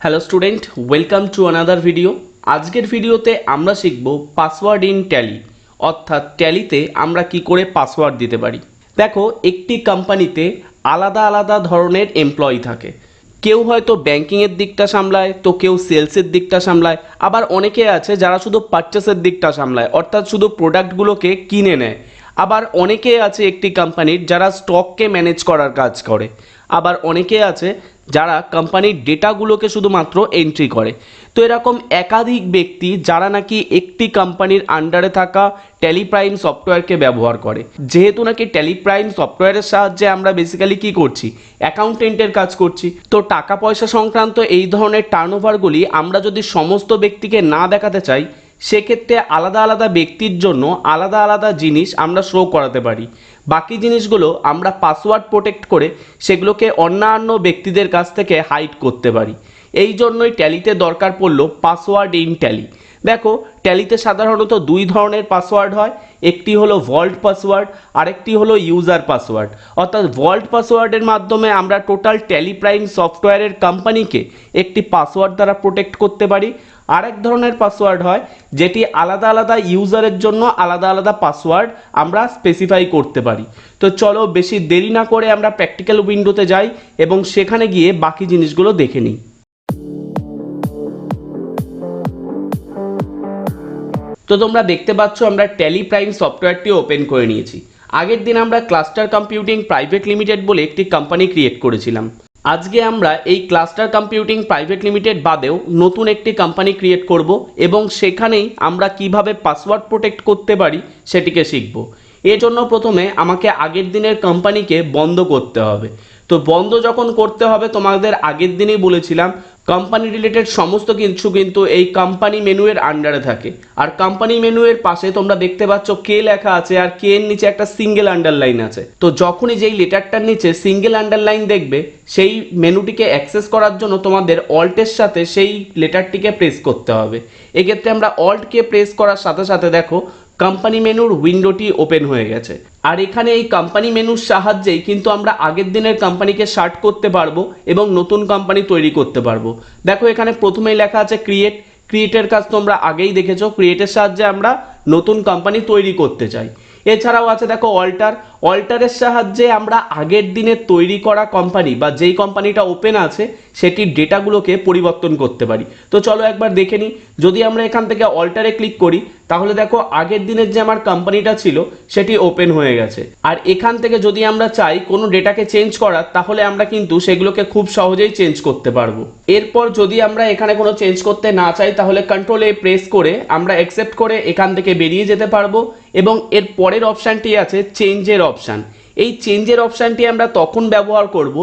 Hello student welcome to another video আজকের ভিডিওতে আমরা শিখব পাসওয়ার্ড ইন ট্যালি অর্থাৎ ট্যালিতে আমরা কি করে পাসওয়ার্ড দিতে পারি। দেখো, একটি কোম্পানিতে আলাদা আলাদা ধরনের এমপ্লয়ি থাকে। কেউ হয়তো ব্যাংকিংয়ের দিকটা সামলায়, তো কেউ সেলসের দিকটা সামলায়। আবার অনেকে আছে যারা শুধু পারচেসের দিকটা সামলায়, অর্থাৎ শুধু প্রোডাক্টগুলোকে কিনে নেয়। আবার অনেকে আছে একটি কোম্পানির যারা স্টককে ম্যানেজ করার কাজ করে। আবার অনেকে আছে যারা কোম্পানির ডেটাগুলোকে শুধুমাত্র এন্ট্রি করে। তো এরকম একাধিক ব্যক্তি যারা নাকি একটি কোম্পানির আন্ডারে থাকা টেলিপ্রাইম সফটওয়্যারকে ব্যবহার করে। যেহেতু নাকি টেলিপ্রাইম সফটওয়্যারের সাহায্যে আমরা বেসিক্যালি কি করছি? অ্যাকাউন্টেন্টের কাজ করছি। তো টাকা পয়সা সংক্রান্ত এই ধরনের টার্নওভারগুলি আমরা যদি সমস্ত ব্যক্তিকে না দেখাতে চাই সেক্ষেত্রে আলাদা আলাদা ব্যক্তির জন্য আলাদা আলাদা জিনিস আমরা শো করাতে পারি। বাকি জিনিসগুলো আমরা পাসওয়ার্ড প্রোটেক্ট করে সেগুলোকে অন্যান্য ব্যক্তিদের কাছ থেকে হাইড করতে পারি। এই জন্যই ট্যালিতে দরকার পড়ল পাসওয়ার্ড ইন ট্যালি দেখো ট্যালিতে সাধারণত দুই ধরনের পাসওয়ার্ড হয়, একটি হলো ভল্ট পাসওয়ার্ড আরেকটি হলো ইউজার পাসওয়ার্ড অর্থাৎ ভল্ট পাসওয়ার্ডের মাধ্যমে আমরা টোটাল ট্যালিপ্রাইম সফটওয়্যারের কোম্পানিকে একটি পাসওয়ার্ড দ্বারা প্রোটেক্ট করতে পারি। আরেক ধরনের পাসওয়ার্ড হয়, যেটি আলাদা আলাদা ইউজারের জন্য আলাদা আলাদা পাসওয়ার্ড আমরা স্পেসিফাই করতে পারি। তো চলো, বেশি দেরি না করে আমরা প্র্যাকটিক্যাল উইন্ডোতে যাই এবং সেখানে গিয়ে বাকি জিনিসগুলো দেখে নিই। তো তোমরা দেখতে পাচ্ছ আমরা ট্যালি প্রাইম সফটওয়্যারটি ওপেন করে নিয়েছি। আগের দিন আমরা ক্লাস্টার কম্পিউটিং প্রাইভেট লিমিটেড বলে একটি কোম্পানি ক্রিয়েট করেছিলাম। আজকে আমরা এই ক্লাস্টার কম্পিউটিং প্রাইভেট লিমিটেড বাদেও নতুন একটি কোম্পানি ক্রিয়েট করব এবং সেখানেই আমরা কীভাবে পাসওয়ার্ড প্রোটেক্ট করতে পারি সেটিকে শিখব। এর জন্য প্রথমে আমাকে আগের দিনের কোম্পানিকে বন্ধ করতে হবে। তো বন্ধ যখন করতে হবে, তোমাদের আগের দিনেই বলেছিলাম কোম্পানি রিলেটেড সমস্ত কিছু কিন্তু এই কোম্পানি মেনুয়ের আন্ডারে থাকে। আর কোম্পানি মেনুয়ের পাশে তোমরা দেখতে পাচ্ছ কে লেখা আছে আর কে এর নিচে একটা সিঙ্গেল আন্ডারলাইন আছে। তো যখনই যেই লেটারটার নিচে সিঙ্গেল আন্ডারলাইন দেখবে, সেই মেনুটিকে অ্যাক্সেস করার জন্য তোমাদের অল্টের সাথে সেই লেটারটিকে প্রেস করতে হবে। এক্ষেত্রে আমরা অল্টকে প্রেস করার সাথে সাথে দেখো কোম্পানি মেনুর উইন্ডোটি ওপেন হয়ে গেছে। আর এখানে এই কোম্পানি মেনুর সাহায্যেই কিন্তু আমরা আগের দিনের কোম্পানিকে শার্ট করতে পারব এবং নতুন কোম্পানি তৈরি করতে পারব। দেখো এখানে প্রথমেই লেখা আছে ক্রিয়েট ক্রিয়েটের কাজ তোমরা আগেই দেখেছ। ক্রিয়েটের সাহায্যে আমরা নতুন কোম্পানি তৈরি করতে চাই। এছাড়াও আছে, দেখো অল্টার অল্টারের সাহায্যে আমরা আগের দিনের তৈরি করা কোম্পানি বা যেই কোম্পানিটা ওপেন আছে, সেটির ডেটাগুলোকে পরিবর্তন করতে পারি। তো চলো একবার দেখে নিই। যদি আমরা এখান থেকে অল্টারে ক্লিক করি, তাহলে দেখো, আগের দিনের যে আমার কোম্পানিটা ছিল, সেটি ওপেন হয়ে গেছে। আর এখান থেকে যদি আমরা চাই কোনো ডেটাকে চেঞ্জ করার, তাহলে আমরা কিন্তু সেগুলোকে খুব সহজেই চেঞ্জ করতে পারব। এরপর যদি আমরা এখানে কোনো চেঞ্জ করতে না চাই, তাহলে কন্ট্রোল এ প্রেস করে আমরা অ্যাকসেপ্ট করে এখান থেকে বেরিয়ে যেতে পারব। এবং এর পরের অপশানটি আছে চেঞ্জের অপশান। এই চেঞ্জের অপশানটি আমরা তখন ব্যবহার করব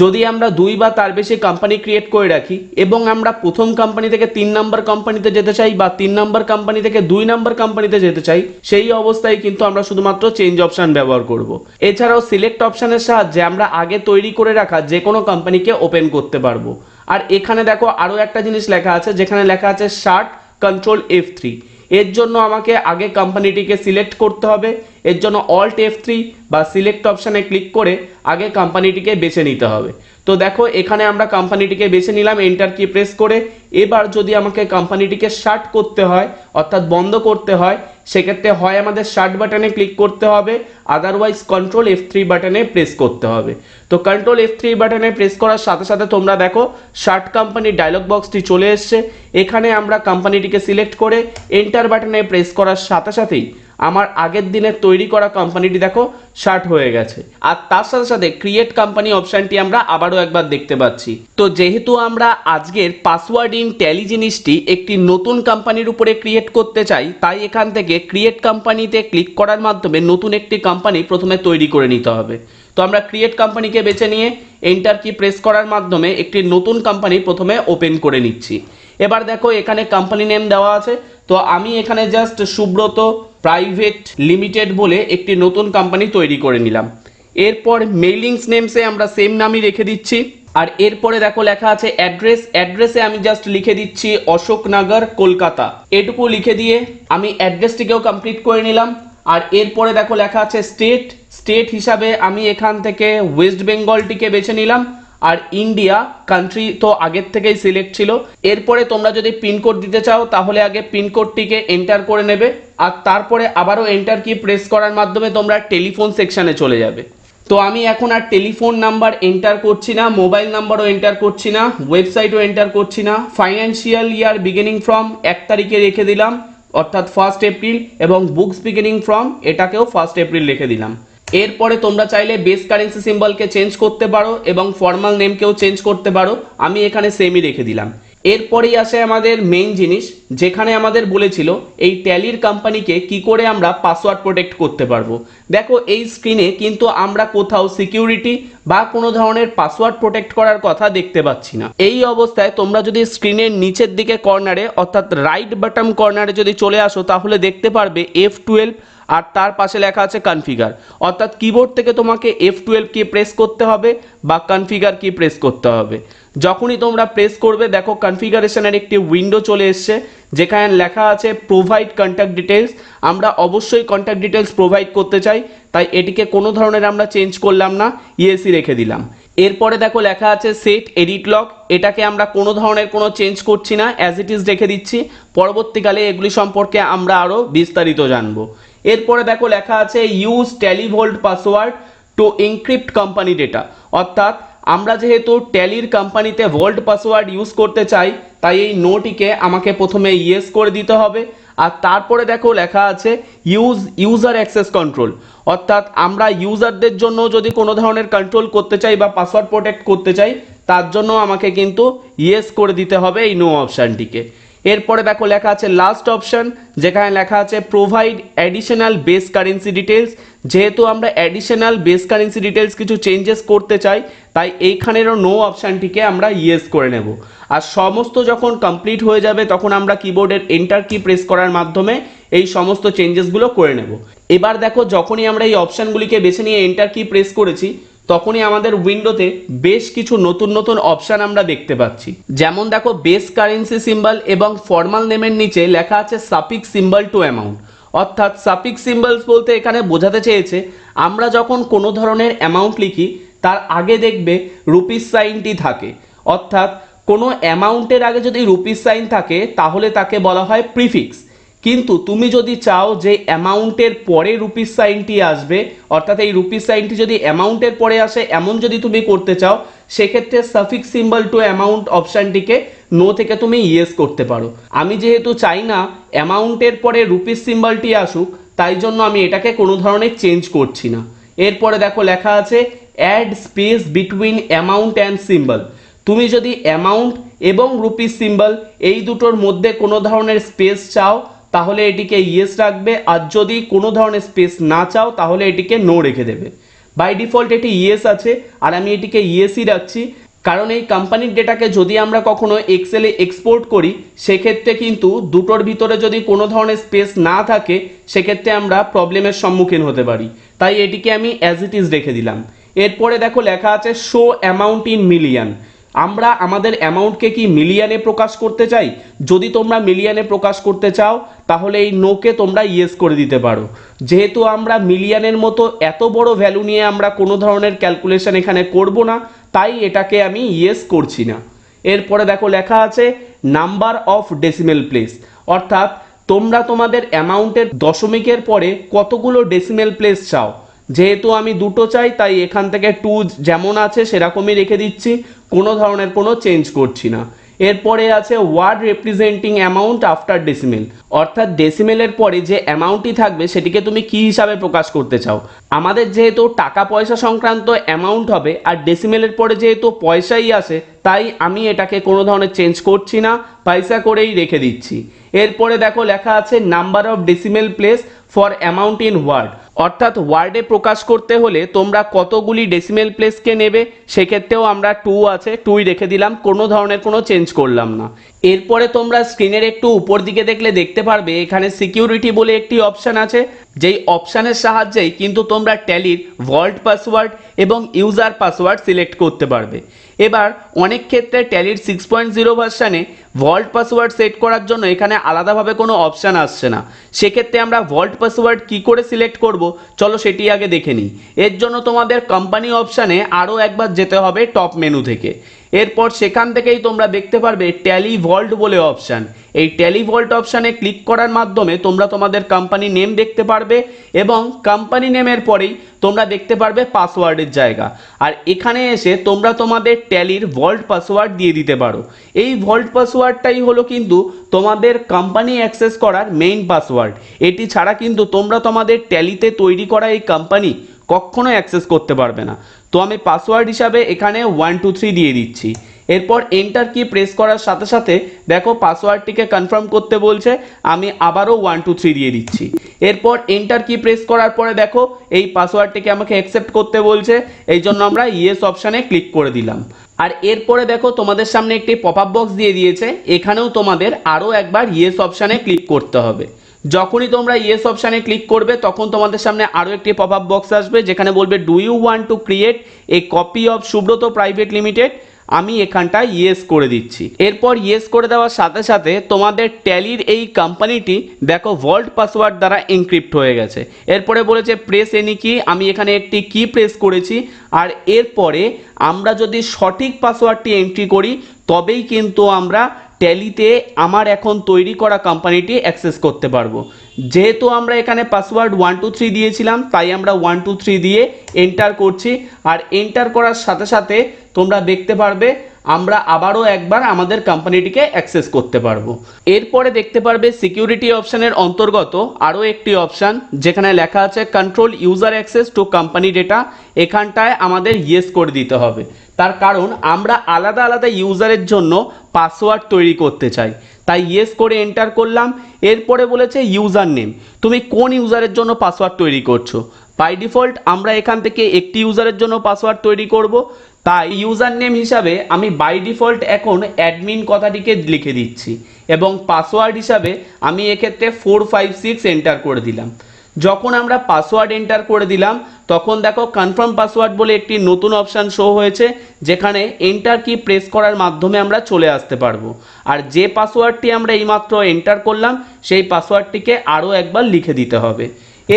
যদি আমরা দুই বা তার বেশি কোম্পানি ক্রিয়েট করে রাখি এবং আমরা প্রথম কোম্পানি থেকে তিন নম্বর কোম্পানিতে যেতে চাই বা তিন নম্বর কোম্পানি থেকে দুই নম্বর কোম্পানিতে যেতে চাই, সেই অবস্থায় কিন্তু আমরা শুধুমাত্র চেঞ্জ অপশান ব্যবহার করব। এছাড়াও সিলেক্ট অপশানের সাহায্যে আমরা আগে তৈরি করে রাখা যে কোনো কোম্পানিকে ওপেন করতে পারব। আর এখানে দেখো আরও একটা জিনিস লেখা আছে, যেখানে লেখা আছে শার্ট কন্ট্রোল এফ থ্রি এর জন্য আমাকে আগে কোম্পানিটিকে সিলেক্ট করতে হবে। এর জন্য অল্ট এফ থ্রি বা সিলেক্ট অপশানে ক্লিক করে আগে কোম্পানিটিকে বেছে নিতে হবে। তো দেখো, এখানে আমরা কোম্পানিটিকে বেছে নিলাম এন্টার কি প্রেস করে। এবার যদি আমাকে কোম্পানিটিকে শার্ট করতে হয়, অর্থাৎ বন্ধ করতে হয় সেক্ষেত্রে হয় আমাদের শার্ট বাটনে ক্লিক করতে হবে আদারওয়াইজ কন্ট্রোল এফ থ্রি বাটনে প্রেস করতে হবে। তো কন্ট্রোল এফ থ্রি বাটনে প্রেস করার সাথে সাথে তোমরা দেখো শার্ট কোম্পানির ডায়লগ বক্সটি চলে এসছে। এখানে আমরা কোম্পানিটিকে সিলেক্ট করে এন্টার বাটনে প্রেস করার সাথে সাথেই আমার আগের দিনের তৈরি করা কোম্পানিটি দেখো শার্ট হয়ে গেছে। আর তার সাথে সাথে ক্রিয়েট কোম্পানি অপশানটি আমরা আবারও একবার দেখতে পাচ্ছি। তো যেহেতু আমরা আজকের পাসওয়ার্ড ইন ট্যালি জিনিসটি একটি নতুন কোম্পানির উপরে ক্রিয়েট করতে চাই, তাই এখান থেকে ক্রিয়েট কোম্পানিতে ক্লিক করার মাধ্যমে নতুন একটি কোম্পানি প্রথমে তৈরি করে নিতে হবে। তো আমরা ক্রিয়েট কোম্পানিকে বেছে নিয়ে এন্টার কি প্রেস করার মাধ্যমে একটি নতুন কোম্পানি প্রথমে ওপেন করে নিচ্ছি। এবার দেখো এখানে কোম্পানি নেম দেওয়া আছে। তো আমি এখানে জাস্ট সুব্রত প্রাইভেট লিমিটেড বলে একটি নতুন কোম্পানি তৈরি করে নিলাম। এরপর মেইলিংস নেমসে আমরা সেম নামই রেখে দিচ্ছি। আর এরপরে দেখো লেখা আছে অ্যাড্রেস অ্যাড্রেসে আমি জাস্ট লিখে দিচ্ছি অশোকনগর কলকাতা। এটুকু লিখে দিয়ে আমি অ্যাড্রেসটিকেও কমপ্লিট করে নিলাম। আর এরপরে দেখো লেখা আছে স্টেট স্টেট হিসাবে আমি এখান থেকে ওয়েস্ট বেঙ্গলটিকে বেছে নিলাম। আর ইন্ডিয়া কান্ট্রি তো আগের থেকেই সিলেক্ট ছিল। এরপরে তোমরা যদি পিনকোড দিতে চাও, তাহলে আগে পিনকোডটিকে এন্টার করে নেবে। আর তারপরে আবারও এন্টার কি প্রেস করার মাধ্যমে তোমরা টেলিফোন সেকশানে চলে যাবে। তো আমি এখন আর টেলিফোন নাম্বার এন্টার করছি না মোবাইল নাম্বারও এন্টার করছি না ওয়েবসাইটও এন্টার করছি না। ফাইন্যান্সিয়াল ইয়ার বিগিনিং ফ্রম এক তারিখে রেখে দিলাম, অর্থাৎ ফার্স্ট এপ্রিল এবং বুকস বিগিনিং ফ্রম এটাকেও ফার্স্ট এপ্রিল রেখে দিলাম। এরপরে তোমরা চাইলে বেস কারেন্সি সিম্বলকে চেঞ্জ করতে পারো এবং ফর্মাল নেমকেও চেঞ্জ করতে পারো। আমি এখানে সেমই রেখে দিলাম। এরপরেই আসে আমাদের মেইন জিনিস, যেখানে আমাদের বলেছিল এই ট্যালির কোম্পানিকে কি করে আমরা পাসওয়ার্ড প্রোটেক্ট করতে পারব। দেখো, এই স্ক্রিনে কিন্তু আমরা কোথাও সিকিউরিটি বা কোনো ধরনের পাসওয়ার্ড প্রোটেক্ট করার কথা দেখতে পাচ্ছি না। এই অবস্থায় তোমরা যদি স্ক্রিনের নিচের দিকে কর্নারে অর্থাৎ রাইট বাটন কর্নারে যদি চলে আসো, তাহলে দেখতে পারবে এফ টুয়েলভ আর তার পাশে লেখা আছে কনফিগার অর্থাৎ কিবোর্ড থেকে তোমাকে এফ টুয়েলভ কি প্রেস করতে হবে বা কনফিগার কি প্রেস করতে হবে। যখনই তোমরা প্রেস করবে, দেখো কনফিগারেশনের একটি উইন্ডো চলে এসছে, যেখানে লেখা আছে প্রোভাইড কন্ট্যাক্ট ডিটেলস আমরা অবশ্যই কন্ট্যাক্ট ডিটেলস প্রোভাইড করতে চাই, তাই এটিকে কোনো ধরনের আমরা চেঞ্জ করলাম না ইএসি রেখে দিলাম। এরপরে দেখো লেখা আছে সেট এডিট লক এটাকে আমরা কোনো ধরনের কোনো চেঞ্জ করছি না অ্যাজ ইট ইজ রেখে দিচ্ছি। পরবর্তীকালে এগুলি সম্পর্কে আমরা আরও বিস্তারিত জানব। এরপরে দেখো লেখা আছে use Tally vault password to encrypt company data অর্থাৎ আমরা যেহেতু ট্যালির কোম্পানিতে ভোল্ট পাসওয়ার্ড ইউজ করতে চাই, তাই এই নোটিকে আমাকে প্রথমে ইয়েস করে দিতে হবে। আর তারপরে দেখো লেখা আছে ইউজ ইউজার অ্যাক্সেস কন্ট্রোল অর্থাৎ আমরা ইউজারদের জন্য যদি কোনো ধরনের কন্ট্রোল করতে চাই বা পাসওয়ার্ড প্রোটেক্ট করতে চাই, তার জন্য আমাকে কিন্তু ইয়েস করে দিতে হবে এই নো অপশানটিকে এরপরে দেখো লেখা আছে লাস্ট অপশন যেখানে লেখা আছে provide additional base currency details যেহেতু আমরা অ্যাডিশনাল বেস কারেন্সি ডিটেলস কিছু চেঞ্জেস করতে চাই, তাই এইখানেরও নো অপশানটিকে আমরা ইয়েস করে নেব। আর সমস্ত যখন কমপ্লিট হয়ে যাবে, তখন আমরা কিবোর্ডের এন্টার কি প্রেস করার মাধ্যমে এই সমস্ত চেঞ্জেসগুলো করে নেব। এবার দেখো, যখনই আমরা এই অপশানগুলিকে বেছে নিয়ে এন্টার কি প্রেস করেছি তখনই আমাদের উইন্ডোতে বেশ কিছু নতুন নতুন অপশান আমরা দেখতে পাচ্ছি। যেমন দেখো বেস কারেন্সি সিম্বল এবং ফর্মাল নেমের নিচে লেখা আছে সাপিক সিম্বল টু অ্যামাউন্ট অর্থাৎ সাপিক সিম্বলস বলতে এখানে বোঝাতে চেয়েছে, আমরা যখন কোনো ধরনের অ্যামাউন্ট লিখি, তার আগে দেখবে রুপিস সাইনটি থাকে। অর্থাৎ কোনো অ্যামাউন্টের আগে যদি রুপিস সাইন থাকে, তাহলে তাকে বলা হয় প্রিফিক্স কিন্তু তুমি যদি চাও যে অ্যামাউন্টের পরে রুপিস সাইনটি আসবে, অর্থাৎ এই রুপিস সাইনটি যদি অ্যামাউন্টের পরে আসে, এমন যদি তুমি করতে চাও, সেক্ষেত্রে সাফিক সিম্বল টু অ্যামাউন্ট অপশানটিকে নো থেকে তুমি ইয়েস করতে পারো। আমি যেহেতু চাই না অ্যামাউন্টের পরে রুপিস সিম্বলটি আসুক, তাই জন্য আমি এটাকে কোনো ধরনের চেঞ্জ করছি না। এরপরে দেখো লেখা আছে add space between amount and symbol তুমি যদি অ্যামাউন্ট এবং রুপিস সিম্বল এই দুটোর মধ্যে কোনো ধরনের স্পেস চাও তাহলে এটিকে ইয়েস রাখবে। আর যদি কোনো ধরনের স্পেস না চাও, তাহলে এটিকে নো রেখে দেবে। বাই ডিফল্ট এটি ইয়েস আছে, আর আমি এটিকে ইয়েসই রাখছি। কারণ এই কোম্পানির ডেটাকে যদি আমরা কখনো এক্সেলে এক্সপোর্ট করি, সেক্ষেত্রে কিন্তু দুটোর ভিতরে যদি কোনো ধরনের স্পেস না থাকে, সেক্ষেত্রে আমরা প্রবলেমের সম্মুখীন হতে পারি। তাই এটিকে আমি অ্যাজ ইট ইজ রেখে দিলাম। এরপরে দেখো লেখা আছে শো অ্যামাউন্ট ইন মিলিয়ন আমরা আমাদের অ্যামাউন্টকে কি মিলিয়নে প্রকাশ করতে চাই? যদি তোমরা মিলিয়নে প্রকাশ করতে চাও, তাহলে এই নোকে তোমরা ইয়েস করে দিতে পারো। যেহেতু আমরা মিলিয়নের মতো এত বড় ভ্যালু নিয়ে আমরা কোনো ধরনের ক্যালকুলেশন এখানে করব না, তাই এটাকে আমি ইয়েস করছি না। এরপরে দেখো লেখা আছে, নাম্বার অফ ডেসিমেল প্লেস। অর্থাৎ তোমরা তোমাদের অ্যামাউন্টের দশমিকের পরে কতগুলো ডেসিমেল প্লেস চাও? যেহেতু আমি দুটো চাই, তাই এখান থেকে টু যেমন আছে সেরকমই রেখে দিচ্ছি। কোনো ধরনের কোনো চেঞ্জ করছি না। এরপরে আছে word representing amount after decimal অর্থাৎ ডেসিমেলের পরে যে অ্যামাউন্টটি থাকবে, সেটিকে তুমি কি হিসাবে প্রকাশ করতে চাও? আমাদের যেহেতু টাকা পয়সা সংক্রান্ত অ্যামাউন্ট হবে, আর ডেসিমেলের পরে যেহেতু পয়সাই আসে তাই আমি এটাকে কোনো ধরনের চেঞ্জ করছি না, পয়সা করেই রেখে দিচ্ছি। এরপরে দেখো লেখা আছে number of decimal place for amount in word অর্থাৎ ওয়ার্ডে প্রকাশ করতে হলে তোমরা কতগুলি ডেসিমেল প্লেসকে নেবে, সেক্ষেত্রেও আমরা টু আছে টুই রেখে দিলাম, কোনো ধরনের কোনো চেঞ্জ করলাম না। এরপরে তোমরা স্ক্রিনের একটু উপর দিকে দেখলে দেখতে পারবে, এখানে সিকিউরিটি বলে একটি অপশান আছে, যেই অপশানের সাহায্যেই কিন্তু তোমরা ট্যালির ভল্ট পাসওয়ার্ড এবং ইউজার পাসওয়ার্ড সিলেক্ট করতে পারবে। এবার অনেক ক্ষেত্রে ট্যালির সিক্স পয়েন্ট জিরো ভার্সানে ভল্ট পাসওয়ার্ড সেট করার জন্য এখানে আলাদাভাবে কোনো অপশান আসছে না। সেক্ষেত্রে আমরা ভল্ট পাসওয়ার্ড কি করে সিলেক্ট করব? চলো সেটি আগে দেখে নিই। এর জন্য তোমাদের কোম্পানি অপশানে আরও একবার যেতে হবে টপ মেনু থেকে। এরপর সেখান থেকেই তোমরা দেখতে পারবে ট্যালি ভল্ট বলে অপশান এই ট্যালি ভল্ট অপশানে ক্লিক করার মাধ্যমে তোমরা তোমাদের কোম্পানি নেম দেখতে পারবে এবং কোম্পানি নেমের পরেই তোমরা দেখতে পারবে পাসওয়ার্ডের জায়গা। আর এখানে এসে তোমরা তোমাদের ট্যালির ভল্ট পাসওয়ার্ড দিয়ে দিতে পারো। এই ভল্ট পাসওয়ার্ডটাই হলো কিন্তু তোমাদের কোম্পানি অ্যাক্সেস করার মেইন পাসওয়ার্ড এটি ছাড়া কিন্তু তোমরা তোমাদের ট্যালিতে তৈরি করা এই কোম্পানি কখনো অ্যাক্সেস করতে পারবে না। তো আমি পাসওয়ার্ড হিসাবে এখানে ওয়ান টু থ্রি দিয়ে দিচ্ছি। এরপর এন্টার কি প্রেস করার সাথে সাথে দেখো পাসওয়ার্ডটিকে কনফার্ম করতে বলছে, আমি আবারও ওয়ান টু থ্রি দিয়ে দিচ্ছি। এরপর এন্টার কি প্রেস করার পরে দেখো এই পাসওয়ার্ডটিকে আমাকে অ্যাকসেপ্ট করতে বলছে, এই জন্য আমরা ইয়েস অপশানে ক্লিক করে দিলাম। আর এরপরে দেখো তোমাদের সামনে একটি পপ আপ বক্স দিয়ে দিয়েছে, এখানেও তোমাদের আরও একবার ইয়েস অপশানে ক্লিক করতে হবে। যখনই তোমরা ইয়েস অপশানে ক্লিক করবে, তখন তোমাদের সামনে আরও একটি পপ আপ বক্স আসবে, যেখানে বলবে do you want to create a copy of Subrata private limited আমি এখানটায় ইয়েস করে দিচ্ছি। এরপর ইয়েস করে দেওয়ার সাথে সাথে তোমাদের ট্যালির এই কোম্পানিটি দেখো ভল্ট পাসওয়ার্ড দ্বারা এনক্রিপ্ট হয়ে গেছে। এরপরে বলেছে প্রেস এনি কি আমি এখানে একটি কি প্রেস করেছি। আর এরপরে আমরা যদি সঠিক পাসওয়ার্ডটি এন্ট্রি করি, তবেই কিন্তু আমরা ট্যালিতে আমার এখন তৈরি করা কোম্পানিটি অ্যাক্সেস করতে পারব। যেহেতু আমরা এখানে পাসওয়ার্ড ওয়ান টু থ্রি দিয়েছিলাম, তাই আমরা ওয়ান টু থ্রি দিয়ে এন্টার করছি। আর এন্টার করার সাথে সাথে তোমরা দেখতে পারবে আমরা আবারও একবার আমাদের কোম্পানিটিকে অ্যাক্সেস করতে পারব। এরপরে দেখতে পারবে সিকিউরিটি অপশানের অন্তর্গত আরও একটি অপশান যেখানে লেখা আছে control user access to company data এখানটায় আমাদের ইয়েস করে দিতে হবে। তার কারণ আমরা আলাদা আলাদা ইউজারের জন্য পাসওয়ার্ড তৈরি করতে চাই। তাই ইয়েস করে এন্টার করলাম। এরপরে বলেছে ইউজার নেম তুমি কোন ইউজারের জন্য পাসওয়ার্ড তৈরি করছ? বাই ডিফল্ট আমরা এখান থেকে একটি ইউজারের জন্য পাসওয়ার্ড তৈরি করব। তাই ইউজার নেম হিসাবে আমি বাই ডিফল্ট এখন অ্যাডমিন কথাটিকে লিখে দিচ্ছি এবং পাসওয়ার্ড হিসাবে আমি এক্ষেত্রে ফোর ফাইভ সিক্স এন্টার করে দিলাম। যখন আমরা পাসওয়ার্ড এন্টার করে দিলাম, তখন দেখো কনফার্ম পাসওয়ার্ড বলে একটি নতুন অপশান শো হয়েছে, যেখানে এন্টার কি প্রেস করার মাধ্যমে আমরা চলে আসতে পারব। আর যে পাসওয়ার্ডটি আমরা এইমাত্র এন্টার করলাম, সেই পাসওয়ার্ডটিকে আরও একবার লিখে দিতে হবে।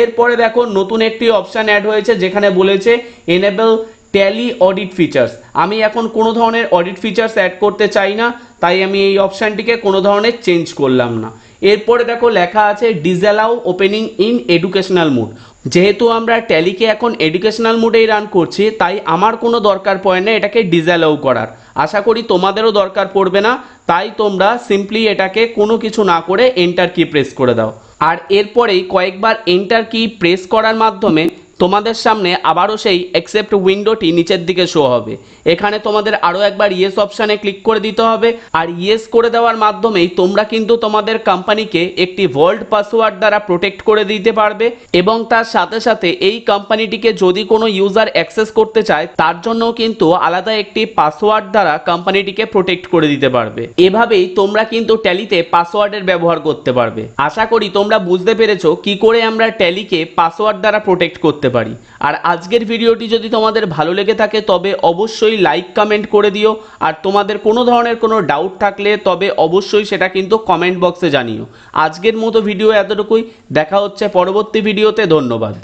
এরপরে দেখো নতুন একটি অপশান অ্যাড হয়েছে, যেখানে বলেছে এনেবল ট্যালি অডিট ফিচার্স আমি এখন কোনো ধরনের অডিট ফিচার্স অ্যাড করতে চাই না, তাই আমি এই অপশানটিকে কোনো ধরনের চেঞ্জ করলাম না। এরপরে দেখো লেখা আছে disallow opening in educational mode যেহেতু আমরা ট্যালিকে এখন এডুকেশনাল মুডেই রান করছি, তাই আমার কোনো দরকার পড়ে না এটাকে ডিসঅ্যালাউ করার। আশা করি তোমাদেরও দরকার পড়বে না, তাই তোমরা সিম্পলি এটাকে কোনো কিছু না করে এন্টার কি প্রেস করে দাও। আর এরপরেই কয়েকবার এন্টার কি প্রেস করার মাধ্যমে তোমাদের সামনে আবারও সেই অ্যাকসেপ্ট উইন্ডোটি নিচের দিকে শো হবে। এখানে তোমাদের আরও একবার ইয়েস অপশানে ক্লিক করে দিতে হবে। আর ইয়েস করে দেওয়ার মাধ্যমেই তোমরা কিন্তু তোমাদের কোম্পানিকে একটি ভোল্ড পাসওয়ার্ড দ্বারা প্রোটেক্ট করে দিতে পারবে এবং তার সাথে সাথে এই কোম্পানিটিকে যদি কোনো ইউজার অ্যাক্সেস করতে চায়, তার জন্য কিন্তু আলাদা একটি পাসওয়ার্ড দ্বারা কোম্পানিটিকে প্রোটেক্ট করে দিতে পারবে। এভাবেই তোমরা কিন্তু ট্যালিতে পাসওয়ার্ডের ব্যবহার করতে পারবে। আশা করি তোমরা বুঝতে পেরেছ কি করে আমরা ট্যালিকে পাসওয়ার্ড দ্বারা প্রোটেক্ট করতে পারি। আর আজকের ভিডিওটি যদি তোমাদের ভালো লেগে থাকে, তবে অবশ্যই লাইক কমেন্ট করে দিও। আর তোমাদের কোনো ধরনের কোনো ডাউট থাকলে, তবে অবশ্যই সেটা কিন্তু কমেন্ট বক্সে জানিও। আজকের মতো ভিডিও এতটুকুই। দেখা হচ্ছে পরবর্তী ভিডিওতে। ধন্যবাদ।